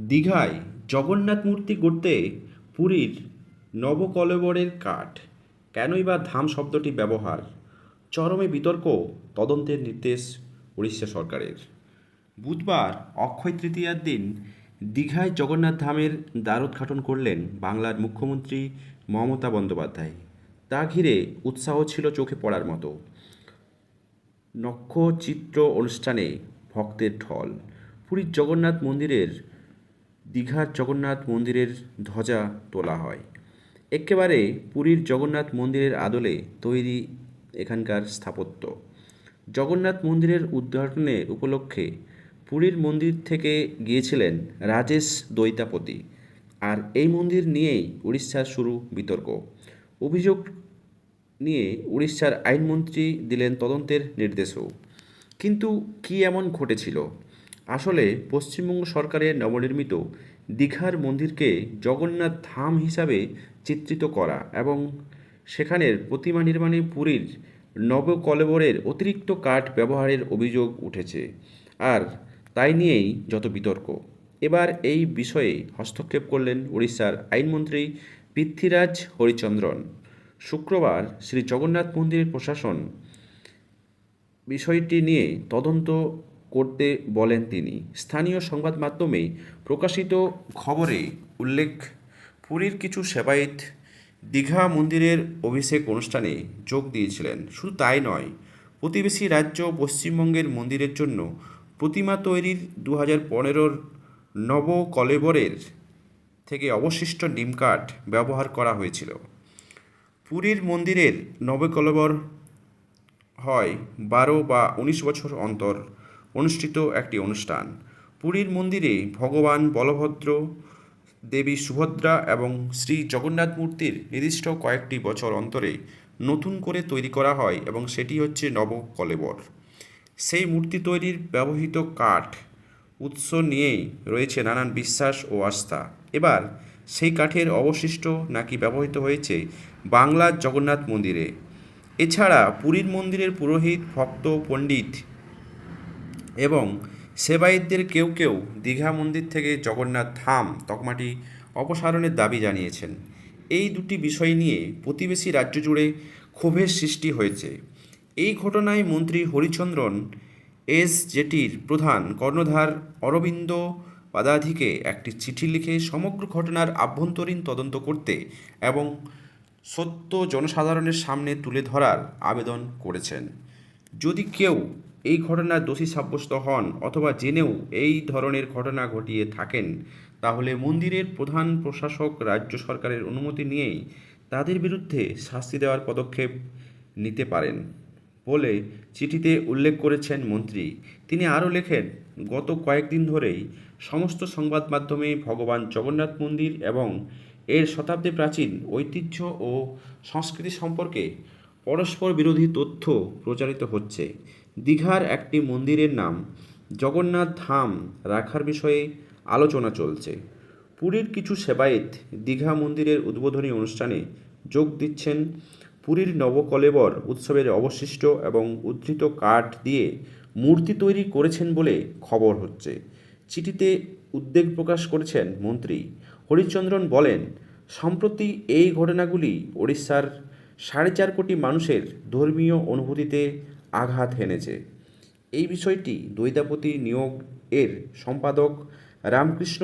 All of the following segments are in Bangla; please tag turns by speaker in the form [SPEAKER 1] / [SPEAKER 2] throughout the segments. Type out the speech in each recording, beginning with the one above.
[SPEAKER 1] দীঘায় জগন্নাথ মূর্তি গড়তে পুরীর নবকলেবরের কাঠ। কেনই বা ধাম শব্দটি ব্যবহার? চরমে বিতর্ক, তদন্তের নির্দেশ উড়িষ্যা সরকারের। বুধবার, অক্ষয় তৃতীয়ার দিন দীঘায় জগন্নাথ ধামের দ্বারোদ্ঘাটন করলেন বাংলার মুখ্যমন্ত্রী মমতা বন্দ্যোপাধ্যায়। তা ঘিরে উৎসাহ ছিল চোখে পড়ার মতো। নক্ষচিত্র অনুষ্ঠানে ভক্তের ঢল। পুরীর জগন্নাথ মন্দিরের দীঘার জগন্নাথ মন্দিরের ধ্বজা তোলা হয়। একেবারে পুরীর জগন্নাথ মন্দিরের আদলে তৈরি এখানকার স্থাপত্য। জগন্নাথ মন্দিরের উদ্ঘাটনে উপলক্ষে পুরীর মন্দির থেকে গিয়েছিলেন রাজেশ দৈতাপতি আর এই মন্দির নিয়েই উড়িষ্যার শুরু বিতর্ক। অভিযোগ নিয়ে উড়িষ্যার আইনমন্ত্রী দিলেন তদন্তের নির্দেশও। কিন্তু কী এমন ঘটেছিল? আসলে পশ্চিমবঙ্গ সরকারের নবনির্মিত দীঘার মন্দিরকে জগন্নাথ ধাম হিসাবে চিত্রিত করা এবং সেখানের প্রতিমা নির্মাণে পুরীর নবকলেবরের অতিরিক্ত কাঠ ব্যবহারের অভিযোগ উঠেছে। আর তাই নিয়েই যত বিতর্ক। এবার এই বিষয়ে হস্তক্ষেপ করলেন উড়িষ্যার আইনমন্ত্রী পৃথ্বীরাজ হরিচন্দ্রন। শুক্রবার শ্রী জগন্নাথ মন্দিরের প্রশাসন বিষয়টি নিয়ে তদন্ত করতে বলেন তিনি। স্থানীয় সংবাদ মাধ্যমে প্রকাশিত খবরে উল্লেখ, পুরীর কিছু সেবায়েত দীঘা মন্দিরের অভিষেক অনুষ্ঠানে যোগ দিয়েছিলেন। শুধু তাই নয়, প্রতিবেশী রাজ্য পশ্চিমবঙ্গের মন্দিরের জন্য প্রতিমা তৈরির দু হাজার পনেরোর নবকলেবরের থেকে অবশিষ্ট নিমকাঠ ব্যবহার করা হয়েছিল। পুরীর মন্দিরের নবকলেবর হয় বারো বা উনিশ বছর অন্তর অনুষ্ঠিত একটি অনুষ্ঠান। পুরীর মন্দিরে ভগবান বলভদ্র দেবী সুভদ্রা এবং শ্রী জগন্নাথ মূর্তির নির্দিষ্ট কয়েকটি বছর অন্তরে নতুন করে তৈরি করা হয় এবং সেটি হচ্ছে নবকলেবর। সেই মূর্তি তৈরির ব্যবহৃত কাঠ, উৎস নিয়েই রয়েছে নানান বিশ্বাস ও আস্থা। এবার সেই কাঠের অবশিষ্ট নাকি ব্যবহৃত হয়েছে বাংলার জগন্নাথ মন্দিরে। এছাড়া পুরীর মন্দিরের পুরোহিত, ভক্ত, পণ্ডিত এবং সেবায়িতদের কেউ কেউ দীঘা মন্দির থেকে জগন্নাথ ধাম, তকমাটি অপসারণের দাবি জানিয়েছেন। এই দুটি বিষয় নিয়ে প্রতিবেশী রাজ্য জুড়ে ক্ষোভের সৃষ্টি হয়েছে। এই ঘটনায় মন্ত্রী হরিচন্দ্রন, এস জেটির প্রধান কর্ণধার অরবিন্দ পাদাধিকে একটি চিঠি লিখে সমগ্র ঘটনার আভ্যন্তরীণ তদন্ত করতে এবং সত্য জনসাধারণের সামনে তুলে ধরার আবেদন করেছেন। যদি কেউ এই ঘটনার দোষী সাব্যস্ত হন অথবা জেনেও এই ধরনের ঘটনা ঘটিয়ে থাকেন। তাহলে মন্দিরের প্রধান প্রশাসক, রাজ্য সরকারের অনুমতি নিয়েই তাদের বিরুদ্ধে শাস্তি দেওয়ার পদক্ষেপ নিতে পারেন বলে চিঠিতে উল্লেখ করেছেন মন্ত্রী। তিনি আরও লেখেন, গত কয়েকদিন ধরেই সমস্ত সংবাদ মাধ্যমে ভগবান জগন্নাথ মন্দির এবং এর শতাব্দী প্রাচীন ঐতিহ্য ও সংস্কৃতি সম্পর্কে পরস্পর বিরোধী তথ্য প্রচারিত হচ্ছে। দীঘার একটি মন্দিরের নাম জগন্নাথ ধাম রাখার বিষয়ে আলোচনা চলছে। পুরীর কিছু সেবায়েত দীঘা মন্দিরের উদ্বোধনী অনুষ্ঠানে যোগ দিচ্ছেন পুরীর নবকলেবর উৎসবের অবশিষ্ট এবং উদ্ধৃত কাঠ দিয়ে মূর্তি তৈরি করেছেন বলে খবর হচ্ছে। চিঠিতে উদ্বেগ প্রকাশ করেছেন মন্ত্রী। হরিচন্দ্রন বলেন, সম্প্রতি এই ঘটনাগুলি ওড়িশার সাড়ে চার কোটি মানুষের ধর্মীয় অনুভূতিতে আঘাত হেনেছে। এই বিষয়টি দৈতাপতি নিয়োগ এর সম্পাদক রামকৃষ্ণ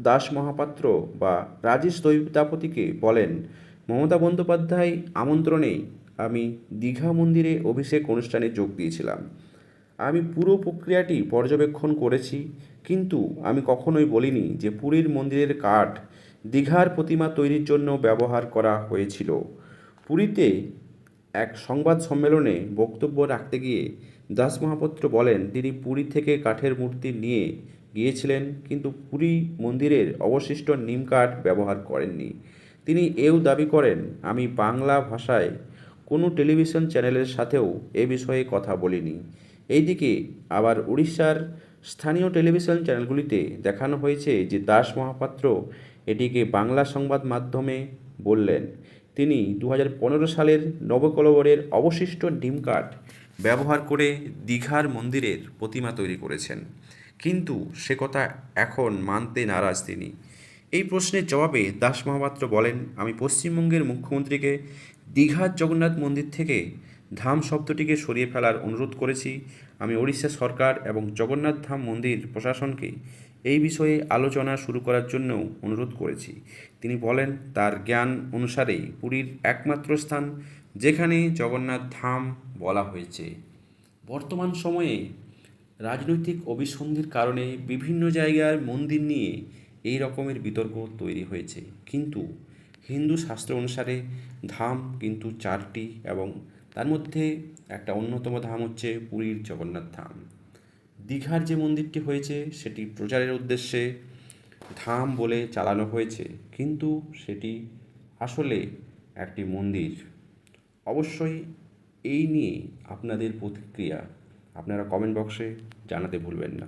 [SPEAKER 1] দাস মহাপাত্র বা রাজেশ দৈতাপতিকে বলেন, মমতা বন্দ্যোপাধ্যায় আমন্ত্রণে আমি দীঘা মন্দিরে অভিষেক অনুষ্ঠানে যোগ দিয়েছিলাম। আমি পুরো প্রক্রিয়াটি পর্যবেক্ষণ করেছি, কিন্তু আমি কখনোই বলিনি যে পুরীর মন্দিরের কাঠ দীঘার প্রতিমা তৈরির জন্য ব্যবহার করা হয়েছিল। পুরীতে এক সংবাদ সম্মেলনে বক্তব্য রাখতে গিয়ে দাস মহাপাত্র বলেন, তিনি পুরী থেকে কাঠের মূর্তি নিয়ে গিয়েছিলেন, কিন্তু পুরী মন্দিরের অবশিষ্ট নিম কাঠ ব্যবহার করেননি। তিনি এও দাবি করেন, আমি বাংলা ভাষায় কোনো টেলিভিশন চ্যানেলের সাথেও এ বিষয়ে কথা বলিনি। এইদিকে আবার উড়িষ্যার স্থানীয় টেলিভিশন চ্যানেলগুলিতে দেখানো হয়েছে যে দাস মহাপাত্র এটিকে বাংলা সংবাদ মাধ্যমে বললেন। তিনি দু হাজার পনেরো সালের নবকলবরের অবশিষ্ট ডিম কাঠ ব্যবহার করে দীঘার মন্দিরের প্রতিমা তৈরি করেছেন। কিন্তু সে কথা এখন মানতে নারাজ তিনি। এই প্রশ্নের জবাবে দাস মহাপাত্র বলেন, আমি পশ্চিমবঙ্গের মুখ্যমন্ত্রীকে দীঘার জগন্নাথ মন্দির থেকে ধাম শব্দটিকে সরিয়ে ফেলার অনুরোধ করেছি। আমি ওড়িশা সরকার এবং জগন্নাথ ধাম মন্দির প্রশাসনকে এই বিষয়ে আলোচনা শুরু করার জন্যও অনুরোধ করেছি। তিনি বলেন, তার জ্ঞান অনুসারেই পুরীর একমাত্র স্থান, যেখানে জগন্নাথ ধাম বলা হয়েছে। বর্তমান সময়ে রাজনৈতিক অভিসন্ধির কারণে বিভিন্ন জায়গার মন্দির নিয়ে এই রকমের বিতর্ক তৈরি হয়েছে। কিন্তু হিন্দু শাস্ত্র অনুসারে ধাম কিন্তু চারটি এবং তার মধ্যে একটা অন্যতম ধাম হচ্ছে পুরীর জগন্নাথ ধাম। দীঘার যে মন্দিরটি হয়েছে, সেটি প্রচারের উদ্দেশ্যে ধাম বলে চালানো হয়েছে। কিন্তু সেটি আসলে একটি মন্দির। অবশ্যই এই নিয়ে আপনাদের প্রতিক্রিয়া আপনারা কমেন্ট বক্সে জানাতে ভুলবেন না।